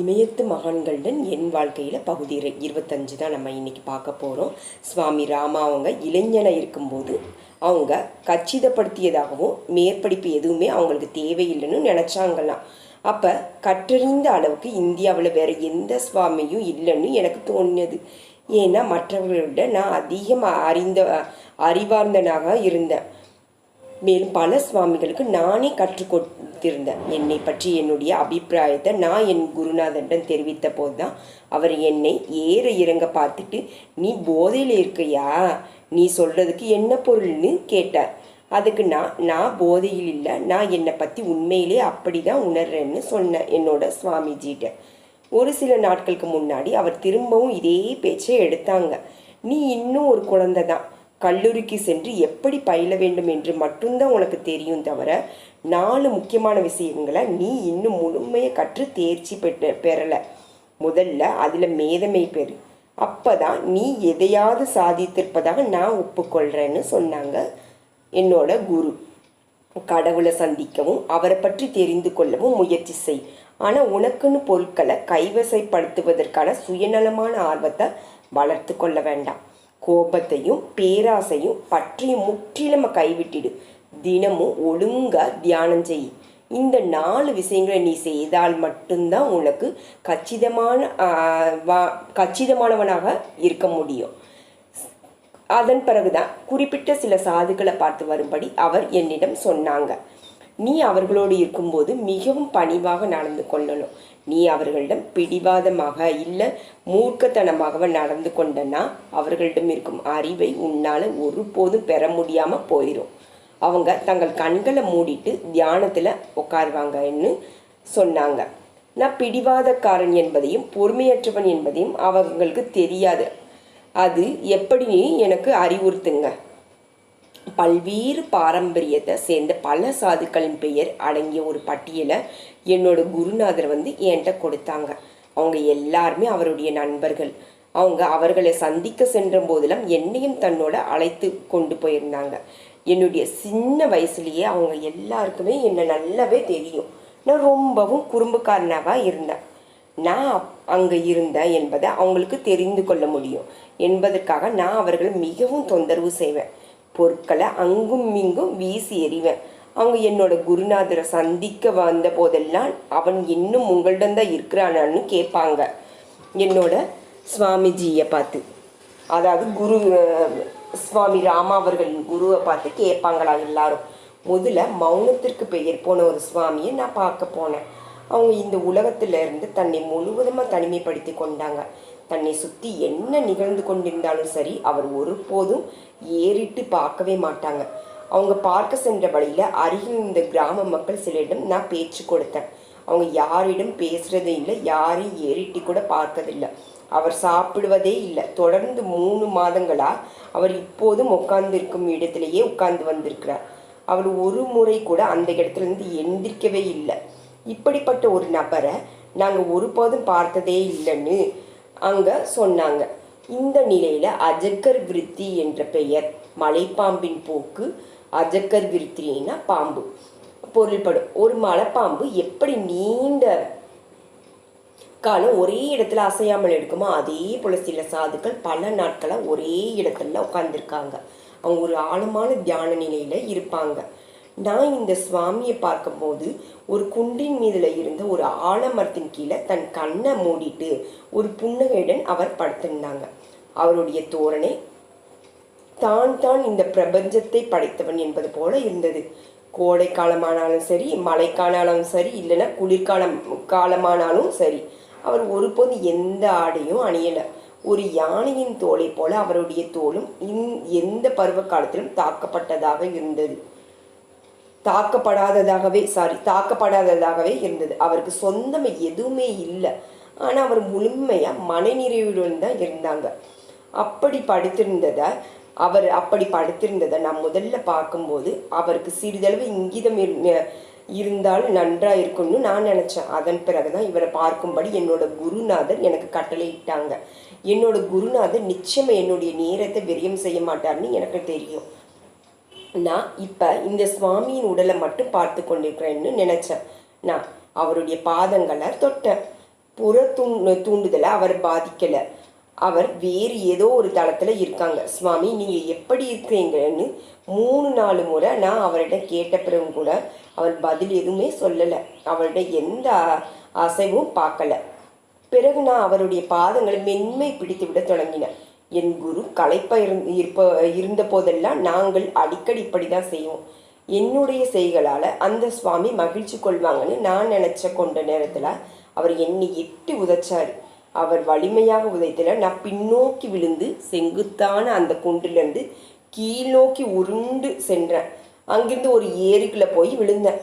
இமயத்து மகான்களுடன் என் வாழ்க்கையில் பகுதி இருபத்தஞ்சு தான் நம்ம இன்னைக்கு பார்க்க போகிறோம் சுவாமி ராமா அவங்க இளைஞனாக இருக்கும்போது அவங்க கச்சிதப்படுத்தியதாகவும் மேற்படிப்பு எதுவுமே அவங்களுக்கு தேவையில்லைன்னு நினச்சாங்களாம். அப்போ கற்றறிந்த அளவுக்கு இந்தியாவில் வேற எந்த சுவாமியும் இல்லைன்னு எனக்கு தோணியது. ஏன்னா மற்றவர்களோட நான் அதிகம் அறிந்த அறிவார்ந்தனாக இருந்தேன். மேலும் பல சுவாமிகளுக்கு நானே கற்றுக்கொ வைத்திருந்தேன் என்னை பற்றி என்னுடைய அபிப்பிராயத்தை நான் என் குருநாதனிடம் தெரிவித்த போது தான் அவர் என்னை ஏற இறங்க பார்த்துட்டு நீ போதையில் இருக்கையா? நீ சொல்றதுக்கு என்ன பொருள்னு கேட்டார். அதுக்கு நான் நான் போதையில் இல்லை. நான் என்னை பற்றி உண்மையிலே அப்படி தான் உணர்றேன்னு சொன்னேன் என்னோட சுவாமிஜிகிட்ட. ஒரு சில நாட்களுக்கு முன்னாடி அவர் திரும்பவும் இதே பேச்சை எடுத்தாங்க. நீ இன்னும் ஒரு குழந்தை தான் கல்லூரிக்கு சென்று எப்படி பயில வேண்டும் என்று மட்டும்தான் உனக்கு தெரியும் தவிர நாலு முக்கியமான விஷயங்களை நீ இன்னும் முழுமையை கற்று தேர்ச்சி பெற்ற பெறலை. முதல்ல அதில் மேதமை பெறு. அப்பதான் நீ எதையாவது சாதித்திருப்பதாக நான் ஒப்புக்கொள்கிறேன்னு சொன்னாங்க என்னோட குரு. கடவுளை சந்திக்கவும் அவரை பற்றி தெரிந்து கொள்ளவும் முயற்சி செய். ஆனால் உனக்குன்னு பொருட்களை கைவசைப்படுத்துவதற்கான சுயநலமான ஆர்வத்தை வளர்த்து கொள்ள வேண்டாம். கோபத்தையும் பேராசையும் பற்றியும் முற்றிலும் கைவிட்டிடு. தினமும் ஒழுங்கா தியானம் செய். இந்த நாலு விஷயங்களை நீ செய்தால் மட்டும்தான் உனக்கு கச்சிதமான ஆஹ், வா- கச்சிதமானவனாக இருக்க முடியும். அதன் பிறகுதான் குறிப்பிட்ட சில சாதுக்களை பார்த்து வரும்படி அவர் என்னிடம் சொன்னாங்க. நீ அவர்களோடு இருக்கும்போது மிகவும் பணிவாக நடந்து கொள்ளணும். நீ அவர்களிடம் பிடிவாதமாக இல்லை மூர்க்கத்தனமாக நடந்து கொண்டனா? அவர்களிடம் இருக்கும் அறிவை உன்னால் ஒருபோதும் பெற முடியாமல் போயிடும் அவங்க தங்கள் கண்களை மூடிட்டு தியானத்தில் உட்காருவாங்கன்னு சொன்னாங்க. நான் பிடிவாதக்காரன் என்பதையும் பொறுமையற்றவன் என்பதையும் அவங்களுக்கு தெரியாது. அது எப்படி எனக்கு அறிவுறுத்துங்க? பல்வேறு பாரம்பரியத்தை சேர்ந்த பல சாதுக்களின் பெயர் அடங்கிய ஒரு பட்டியலை என்னோட குருநாதர் வந்து என்கிட்ட கொடுத்தாங்க. அவங்க எல்லாருமே அவருடைய நண்பர்கள். அவங்க அவர்களை சந்திக்க சென்ற போதெல்லாம் என்னையும் தன்னோட அழைத்து கொண்டு போயிருந்தாங்க. என்னுடைய சின்ன வயசுலேயே அவங்க எல்லாருக்குமே என்னை நல்லாவே தெரியும். நான் ரொம்பவும் குறும்புக்காரனாவாக இருந்தேன். நான் அங்கே இருந்தேன் என்பதை அவங்களுக்கு தெரிந்து கொள்ள முடியும். என்பதற்காக நான் அவர்கள் மிகவும் தொந்தரவு செய்வேன். பொருட்களை அங்கும் இங்கும் வீசி எறிவேன். அவங்க என்னோட குருநாதரை சந்திக்க வந்த போதெல்லாம் அவன் இன்னும் உங்களிடம் தான் இருக்கிறானான்னு கேட்பாங்க. என்னோட சுவாமிஜியை பார்த்து. அதாவது குரு சுவாமி ராமா அவர்களின் குருவை பார்த்து கேட்பாங்களா எல்லாரும். முதல்ல மௌனத்திற்கு பெயர் போன ஒரு சுவாமியை நான் பார்க்க போனேன். அவங்க இந்த உலகத்துல இருந்து தன்னை முழுவதுமாக தனிமைப்படுத்தி கொண்டாங்க. தன்னை சுற்றி என்ன நிகழ்ந்து கொண்டிருந்தாலும் சரி அவர் ஒருபோதும் ஏறிட்டு பார்க்கவே மாட்டாங்க. அவங்க பார்க்க சென்ற வழியில் அருகில் இந்த கிராம மக்கள் சிலரிடம் நான் பேச்சு கொடுத்தேன். அவங்க யாரிடம் பேசுறதே இல்லை யாரையும் ஏறிட்டு கூட பார்த்ததில்லை அவர் சாப்பிடுவதே இல்லை. தொடர்ந்து மூணு மாதங்களாக அவர் இப்போதும் உட்கார்ந்திருக்கும் இடத்திலேயே உட்கார்ந்து வந்திருக்கிறார். அவர் ஒரு முறை கூட அந்த இடத்துலேருந்து எந்திரிக்கவே இல்லை. இப்படிப்பட்ட ஒரு நபரை நாங்கள் ஒருபோதும் பார்த்ததே இல்லைன்னு அங்கே சொன்னாங்க. இந்த நிலையில் அஜக்கர் விருத்தி என்ற பெயர் மலைப்பாம்பின் போக்கு அஜக்கர் விருத்தினா பாம்பு. பொருள்படும். ஒரு மலைப்பாம்பு எப்படி நீண்ட காலம் ஒரே இடத்துல அசையாமல் எடுக்குமோ அதே போல சில சாதுக்கள் பல நாட்களாக ஒரே இடத்துல உட்காந்துருக்காங்க அவங்க ஒரு ஆழமான தியான நிலையில் இருப்பாங்க. நான் இந்த சுவாமியை பார்க்கும்போது ஒரு குன்றின் மீதுல இருந்த ஒரு ஆலமரத்தின் கீழே தன் கண்ணை மூடிட்டு ஒரு புன்னகையுடன் அவர் படுத்திருந்தாங்க. அவருடைய தோரணை தான் தான் இந்த பிரபஞ்சத்தை படைத்தவன் என்பது போல இருந்தது. கோடை காலமானாலும் சரி மழைக்கானாலும் சரி இல்லைன்னா குளிர்காலம் காலமானாலும் சரி. அவர் ஒருபோது எந்த ஆடையும் அணியலை. ஒரு யானையின் தோலை போல அவருடைய தோலும் இந் எந்த பருவ காலத்திலும் தாக்கப்பட்டதாக இருந்தது. தாக்கப்படாததாகவே சாரி தாக்கப்படாததாகவே இருந்தது. அவருக்கு சொந்தம் எதுவுமே இல்லை. ஆனால் அவர் முழுமையாக மனநிறைவுடன் தான் இருந்தாங்க. அப்படி படுத்திருந்ததை அவர் அப்படி படுத்திருந்ததை நான் முதல்ல பார்க்கும்போது அவருக்கு சிறிதளவு இங்கிதம் இரு- இருந்தால் நன்றாக இருக்கும்னு நான் நினச்சேன். அதன் பிறகு தான் இவரை பார்க்கும்படி என்னோட குருநாதர் எனக்கு கட்டளையிட்டாங்க. என்னோட குருநாதர் நிச்சயம் என்னுடைய நேரத்தை விரயம் செய்ய மாட்டார்னு எனக்கு தெரியும். நான் இப்போ இந்த சுவாமியின் உடலை மட்டும் பார்த்து கொண்டிருக்கிறேன்னு நினச்சேன். நான் அவருடைய பாதங்களை தொட்டேன். புற தூண் தூண்டுதலை அவர் பாதிக்கலை. அவர் வேறு ஏதோ ஒரு தளத்தில் இருக்காங்க. சுவாமி நீங்கள் எப்படி இருக்கிறீங்கன்னு மூணு நாலு முறை நான் அவரிடம் கேட்ட பிறகு கூட அவர் பதில் எதுவுமே சொல்லலை. அவரிடம் எந்த அசைவும் பார்க்கல. பிறகு நான் அவருடைய பாதங்களை மென்மை பிடித்து விட தொடங்கினேன். என் குரு களைப்ப இருந் இருப்ப இருந்த போதெல்லாம் நாங்கள் அடிக்கடி இப்படி தான் செய்வோம். என்னுடைய செய்களால் அந்த சுவாமி மகிழ்ச்சி கொள்வாங்கன்னு நான் நினச்ச கொண்ட நேரத்தில் அவர் என்னை எட்டி உதைச்சார். அவர் வலிமையாக உதைத்துல நான் பின்னோக்கி விழுந்து செங்குத்தான அந்த குன்றிலிருந்து கீழ்நோக்கி உருண்டு சென்றேன். அங்கிருந்து ஒரு ஏரிக்குள்ளே போய் விழுந்தேன்.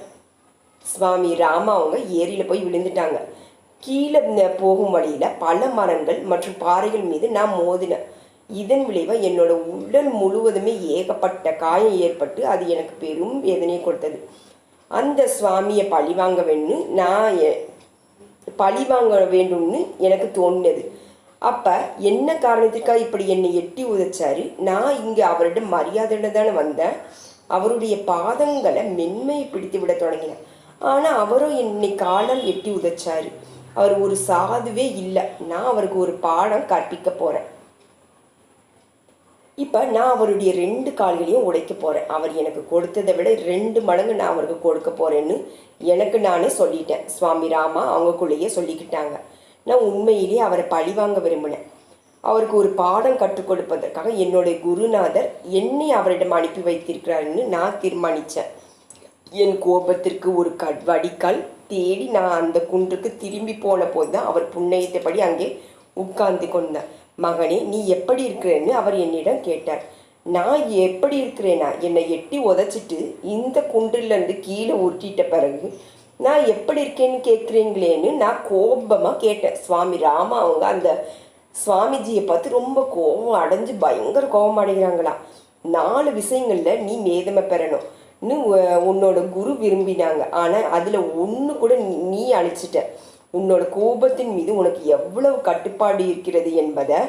சுவாமி ராமா அவங்க ஏரியில் போய் விழுந்துட்டாங்க. கீழே போகும் வழியில் பல மரங்கள் மற்றும் பாறைகள் மீது நான் மோதினேன். இதன் விளைவாக என்னோட உடல் முழுவதுமே ஏகப்பட்ட காயம் ஏற்பட்டு அது எனக்கு பெரும் வேதனையை கொடுத்தது. அந்த சுவாமியை பழிவாங்க வேணும்னு நான் எ- பழி வாங்க வேண்டும்னு எனக்கு தோணினது. அப்போ என்ன காரணத்திற்காக இப்படி என்னை எட்டி உதைச்சாரு? நான் இங்கே அவரிடம் மரியாதையோட தானே வந்தேன். அவருடைய பாதங்களை மென்மையை பிடித்து விட தொடங்கினேன். ஆனால் அவரும் என்னை காலம் எட்டி உதைச்சாரு. அவர் ஒரு சாதுவே இல்லை. நான் அவருக்கு ஒரு பாடம் கற்பிக்க போகிறேன் இப்போ நான் அவருடைய ரெண்டு கால்களையும் உடைக்க போகிறேன் அவர் எனக்கு கொடுத்ததை விட ரெண்டு மடங்கு நான் அவருக்கு கொடுக்க போகிறேன்னு எனக்கு நானே சொல்லிட்டேன். சுவாமி ராமா அவங்கக்குள்ளேயே சொல்லிக்கிட்டாங்க. நான் உண்மையிலேயே அவரை பழிவாங்க விரும்பினேன். அவருக்கு ஒரு பாடம் கற்றுக் கொடுப்பதற்காக என்னுடைய குருநாதர் என்னை அவரிடம் அனுப்பி வைத்திருக்கிறாருன்னு நான் தீர்மானித்தேன் என் கோபத்திற்கு ஒரு கட் வடிகால் தேடி நான் அந்த குன்றுக்கு திரும்பி போன போது தான் அவர் புன்னயத்தபடி அங்கே உட்கார்ந்து கொண்டேன் மகனே நீ எப்படி இருக்கிறேன்னு அவர் என்னிடம் கேட்டார். நான் எப்படி இருக்கிறேனா? என்னை எட்டி உதைச்சிட்டு இந்த குன்றிலேருந்து கீழே உருட்டிட்ட பிறகு நான் எப்படி இருக்கேன்னு கேட்குறீங்களேன்னு நான் கோபமாக கேட்டேன். சுவாமி ராமா அவங்க அந்த சுவாமிஜியை பார்த்து ரொம்ப கோபம் அடைஞ்சு பயங்கர கோபம் அடைகிறாங்களாம் நாலு விஷயங்களில் நீ மேதமை பெறணும். உன்னோட குரு விரும்பினாங்க. ஆனால் அதில் ஒன்று கூட நீ அழிச்சிட்ட. உன்னோட கோபத்தின் மீது உனக்கு எவ்வளவு கட்டுப்பாடு இருக்கிறது என்பதை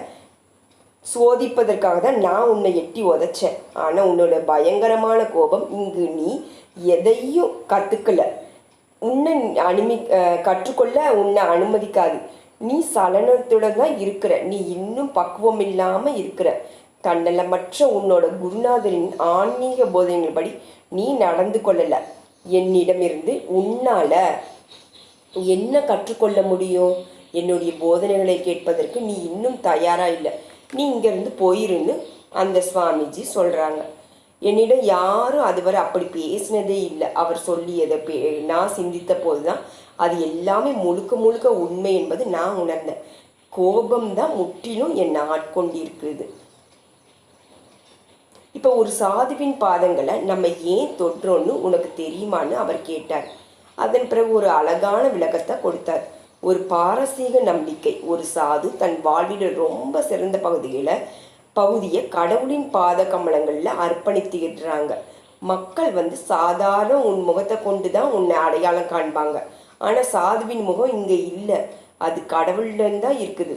சோதிப்பதற்காக தான் நான் உன்னை எட்டி உதச்சேன். ஆனால் உன்னோட பயங்கரமான கோபம் இங்கு நீ எதையும் கற்றுக்கல உன்னை அனுமி கற்றுக்கொள்ள உன்னை அனுமதிக்காது. நீ சலனத்துடன் தான் இருக்கிற. நீ இன்னும் பக்குவம் இல்லாமல் இருக்கிற. தன்னலமற்ற உன்னோட குருநாதரின் ஆன்மீக போதனைகள் படி நீ நடந்து கொள்ளலை. என்னிடமிருந்து உன்னால என்ன கற்றுக்கொள்ள முடியும்? என்னுடைய போதனைகளை கேட்பதற்கு நீ இன்னும் தயாராக இல்லை. நீ இங்கேருந்து போயிருன்னு அந்த சுவாமிஜி சொல்கிறாங்க என்னிடம் யாரும் அதுவரை அப்படி பேசினதே இல்லை. அவர் சொல்லியதை பே நான் சிந்தித்த போது தான் அது எல்லாமே முழுக்க முழுக்க உண்மை என்பது நான் உணர்ந்தேன். கோபம்தான் முற்றிலும் என்னை ஆட்கொண்டிருக்கிறது. இப்போ ஒரு சாதுவின் பாதங்களை நம்ம ஏன் தொற்றோன்னு உனக்கு தெரியுமான்னு அவர் கேட்டார். அதன் பிறகு ஒரு அழகான விளக்கத்தை கொடுத்தார். ஒரு பாரசீக நம்பிக்கை ஒரு சாது தன் வாழ்வில் ரொம்ப சிறந்த பகுதியில் பகுதியை கடவுளின் பாத கமலங்களில் அர்ப்பணித்துக்கிட்டுறாங்க மக்கள் வந்து சாதாரண உன் முகத்தை கொண்டு தான் உன்னை அடையாளம் காண்பாங்க. ஆனால் சாதுவின் முகம் இங்கே இல்லை. அது கடவுள்லேருந்து தான் இருக்குது.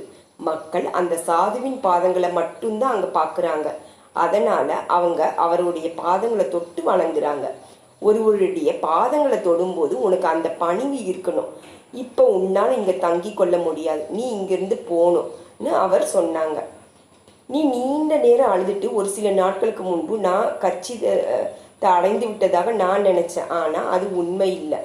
மக்கள் அந்த சாதுவின் பாதங்களை மட்டும்தான் அங்கே பார்க்குறாங்க அதனால் அவங்க அவருடைய பாதங்களை தொட்டு வணங்குறாங்க. ஒருவருடைய பாதங்களை தொடும்போது உனக்கு அந்த பணிவு இருக்கணும். இப்போ உன்னால் இங்கே தங்கி கொள்ள முடியாது. நீ இங்கேருந்து போகணும்னு அவர் சொன்னாங்க. நீ நீண்ட நேரம் அழுதுட்டு ஒரு சில நாட்களுக்கு முன்பு நான் கட்சி அடைந்து விட்டதாக நான் நினச்சேன். ஆனால் அது உண்மை இல்லை.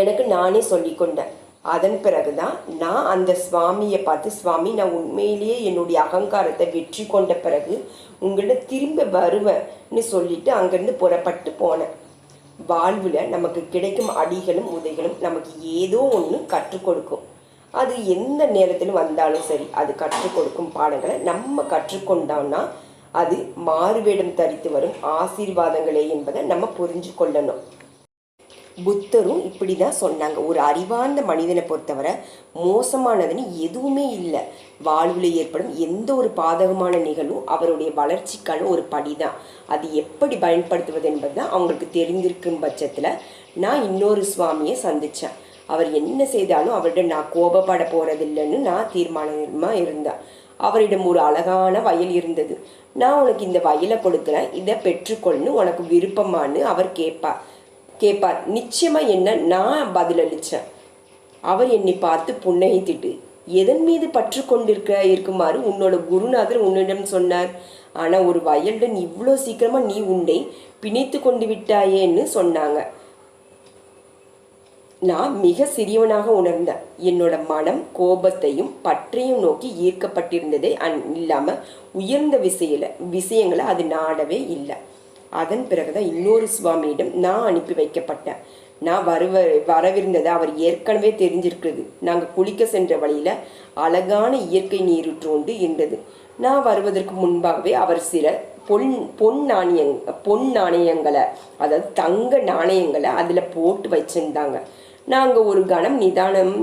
எனக்கு நானே சொல்லிக்கொண்டேன் அதன் பிறகுதான் நான் அந்த சுவாமியை பார்த்து சுவாமி நான் உண்மையிலேயே என்னுடைய அகங்காரத்தை வெற்றி கொண்ட பிறகு உங்கள்ட்ட திரும்ப வருவேன்னு சொல்லிட்டு அங்கேருந்து புறப்பட்டு போனேன். வாழ்வில் நமக்கு கிடைக்கும் அடிகளும் உதைகளும் நமக்கு ஏதோ ஒன்று கற்றுக் கொடுக்கும். அது எந்த நேரத்தில் வந்தாலும் சரி அது கற்றுக் கொடுக்கும் பாடங்களை நம்ம கற்றுக்கொண்டோம்னா அது மாறுவேடம் தரித்து வரும் ஆசீர்வாதங்களே என்பதை நம்ம புரிஞ்சு கொள்ளணும். புத்தரும் இப்படி தான் சொன்னாங்க. ஒரு அறிவார்ந்த மனிதனை பொறுத்தவரை மோசமானதுன்னு எதுவுமே இல்லை. வாழ்வில் ஏற்படும் எந்த ஒரு பாதகமான நிகழ்வும் அவருடைய வளர்ச்சிக்கான ஒரு படி தான் அது எப்படி பயன்படுத்துவது என்பது தான் அவங்களுக்கு தெரிந்திருக்கும் பட்சத்தில் நான் இன்னொரு சுவாமியை சந்தித்தேன் அவர் என்ன செய்தாலும் அவர்கிட்ட நான் கோபப்பட போகிறதில்லைன்னு நான் தீர்மானமாக இருந்தேன். அவரிடம் ஒரு அழகான வயல் இருந்தது. நான் உனக்கு இந்த வயலை கொடுக்குறேன் இதை பெற்றுக்கொள்னு உனக்கு விருப்பமான்னு அவர் கேட்பார். கேட்பார் நிச்சயமாக என்ன? நான் பதிலளித்தேன் அவர் என்னை பார்த்து புன்னகைத்திட்டு எதன் மீது பற்று கொண்டிருக்க இருக்குமாறு உன்னோட குருநாதர் உன்னிடம் சொன்னார். ஆனால் ஒரு வயலுடன் இவ்வளோ சீக்கிரமாக நீ உன்னை பிணைத்து கொண்டு விட்டாயேன்னு சொன்னாங்க. நான் மிக சிறியவனாக உணர்ந்தேன். என்னோட மனம் கோபத்தையும் பற்றையும் நோக்கி ஈர்க்கப்பட்டிருந்ததே அன் இல்லாமல் உயர்ந்த விஷயில விஷயங்களை அது நாடவே இல்லை. அதன் பிறகுதான் இன்னொரு சுவாமியிடம் நான் அனுப்பி வைக்கப்பட்டேன். நான் வருவ வரவிருந்ததை அவர் ஏற்கனவே தெரிஞ்சிருக்கிறது. நாங்கள் குளிக்க சென்ற வழியில் அழகான இயற்கை நீரூற்று ஒன்று இருந்தது நான் வருவதற்கு முன்பாகவே அவர் சில பொன் பொன் நாணயங் பொன் நாணயங்களை அதாவது தங்க நாணயங்களை அதில் போட்டு வச்சுருந்தாங்க. நாங்கள் ஒரு கணம் நிதானம்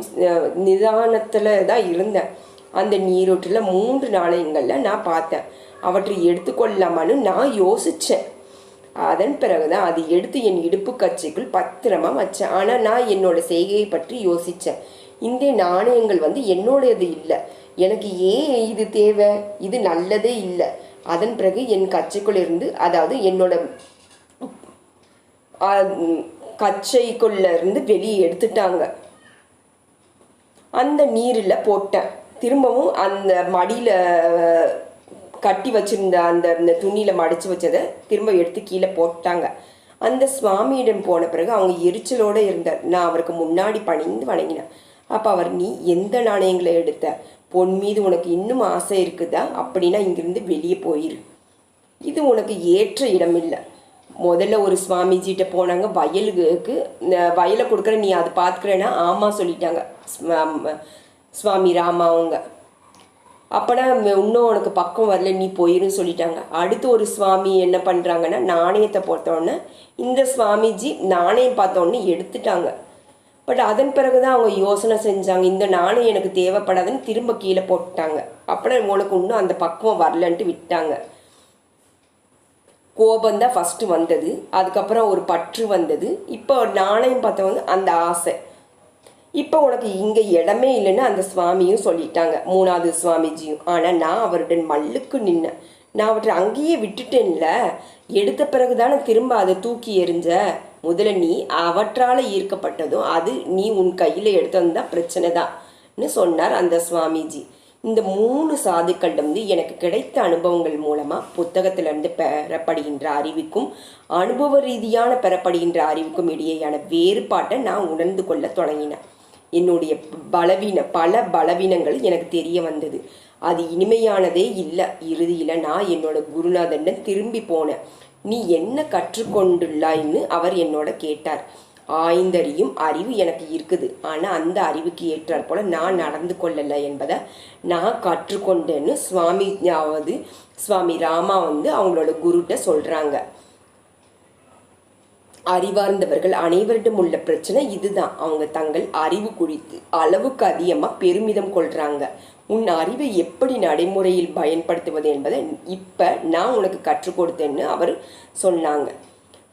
நிதானத்தில் தான் இருந்தேன். அந்த நீரோட்டில் மூன்று நாணயங்களில் நான் பார்த்தேன். அவற்றை எடுத்துக்கொள்ளலாமான்னு நான் யோசித்தேன் அதன் பிறகுதான் அது எடுத்து என் இடுப்பு கச்சைக்குள் பத்திரமா வச்சேன். ஆனால் நான் என்னோட செய்கையை பற்றி யோசித்தேன் இந்த நாணயங்கள் வந்து என்னோடது இல்லை. எனக்கு ஏன் இது தேவை? இது நல்லதே இல்லை. அதன் பிறகு என் கச்சைக்குள் இருந்து அதாவது என்னோட கச்சைக்குள்ள இருந்து வெளியே எடுத்துட்டாங்க. அந்த நீரில் போட்டேன். திரும்பவும் அந்த மடியில் கட்டி வச்சிருந்த அந்த இந்த துணியில் மடித்து வச்சதை திரும்ப எடுத்து கீழே போட்டாங்க. அந்த சுவாமியிடம் போன பிறகு அவங்க எரிச்சலோடு இருந்தார். நான் அவருக்கு முன்னாடி பணிந்து வணங்கினேன். அப்போ அவர் நீ எந்த நாணயங்களை எடுத்த? பொன் மீது உனக்கு இன்னும் ஆசை இருக்குதா? அப்படின்னா இங்கிருந்து வெளியே போயிரு. இது உனக்கு ஏற்ற இடம் இல்லை முதல்ல ஒரு சுவாமிஜிகிட்ட போனாங்க. வயலுக்கு வயலை கொடுக்குற நீ அதை பார்த்துக்கிறேன்னா ஆமாம் சொல்லிட்டாங்க. சுவாமி ராமா அவங்க. அப்போனா இன்னும் உனக்கு பக்கம் வரல நீ போயிருன்னு சொல்லிட்டாங்க. அடுத்து ஒரு சுவாமி என்ன பண்ணுறாங்கன்னா நாணயத்தை பார்த்தோன்னே இந்த சுவாமிஜி நாணயம் பார்த்தோன்னே எடுத்துட்டாங்க. பட் அதன் பிறகு தான் அவங்க யோசனை செஞ்சாங்க இந்த நாணயம் எனக்கு தேவைப்படாதுன்னு திரும்ப கீழே போட்டாங்க. அப்புறம் உனக்கு இன்னும் அந்த பக்குவம் வரலன்ட்டு விட்டாங்க. கோபந்தான் ஃபஸ்ட்டு வந்தது. அதுக்கப்புறம் ஒரு பற்று வந்தது. இப்போ நாணயம் பார்த்தவங்க அந்த ஆசை. இப்போ உனக்கு இங்கே இடமே இல்லைன்னு அந்த சுவாமியும் சொல்லிட்டாங்க மூணாவது சுவாமிஜியும். ஆனால் நான் அவருடன் மல்லுக்கு நின்னேன். நான் அவற்றை அங்கேயே விட்டுட்டேன்ல. எடுத்த பிறகு தானே திரும்ப அதை தூக்கி எறிஞ்ச? முதல்ல நீ அவற்றால் ஈர்க்கப்பட்டதும் அது நீ உன் கையில் எடுத்தது தான் பிரச்சனை தான்னு சொன்னார் அந்த சுவாமிஜி. இந்த மூணு சாதுக்கள்லேருந்து எனக்கு கிடைத்த அனுபவங்கள் மூலமாக புத்தகத்திலிருந்து பெறப்படுகின்ற அறிவுக்கும் அனுபவ ரீதியான பெறப்படுகின்ற அறிவுக்கும் இடையேயான வேறுபாட்டை நான் உணர்ந்து கொள்ள தொடங்கினேன். என்னுடைய பலவீன பல பலவீனங்கள் எனக்கு தெரிய வந்தது. அது இனிமையானதே இல்லை இறுதியில் நான் என்னோட குருநாதன் திரும்பி போனேன். நீ என்ன கற்றுக்கொண்டுள்ளாய்ன்னு அவர் என்னோட கேட்டார். ஆய்ந்தறியும் அறிவு எனக்கு இருக்குது. ஆனால் அந்த அறிவுக்கு ஏற்றார் போல நான் நடந்து கொள்ளலை என்பதை நான் கற்றுக்கொண்டேன்னு சுவாமி அதாவது சுவாமி ராமா வந்து அவங்களோட குருட்ட சொல்கிறாங்க அறிவார்ந்தவர்கள் அனைவரிடம் உள்ள பிரச்சனை இதுதான். அவங்க தங்கள் அறிவு குறித்து அளவுக்கு அதிகமாக பெருமிதம் கொள்கிறாங்க உன் அறிவை எப்படி நடைமுறையில் பயன்படுத்துவது என்பதை இப்போ நான் உனக்கு கற்றுக் கொடுத்தேன்னு அவர் சொன்னாங்க.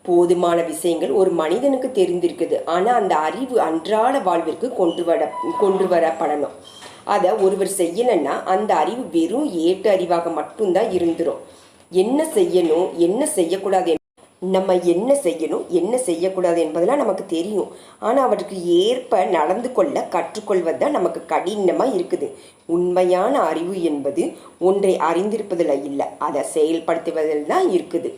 போதுமான விஷயங்கள் ஒரு மனிதனுக்கு தெரிந்திருக்குது. ஆனால் அந்த அறிவு அன்றாட வாழ்விற்கு கொண்டு வர கொண்டு வரப்படணும். அதை ஒருவர் செய்யலைன்னா அந்த அறிவு வெறும் ஏட்டு அறிவாக மட்டும்தான் இருந்துடும் என்ன செய்யணும் என்ன செய்யக்கூடாது நம்ம என்ன செய்யணும் என்ன செய்யக்கூடாது என்பதெல்லாம் நமக்கு தெரியும். ஆனால் அவருக்கு ஏற்ப நடந்து கொள்ள கற்றுக்கொள்வது தான் நமக்கு கடினமாக இருக்குது. உண்மையான அறிவு என்பது ஒன்றை அறிந்திருப்பதில் இல்லை அதை செயல்படுத்துவதில் தான் இருக்குது.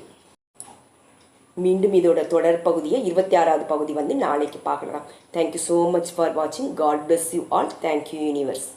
மீண்டும் இதோட தொடர் பகுதியை இருபத்தி ஆறாவது பகுதி வந்து நாளைக்கு பார்க்கலாம். Thank you so much for வாட்சிங் God bless you all thank you universe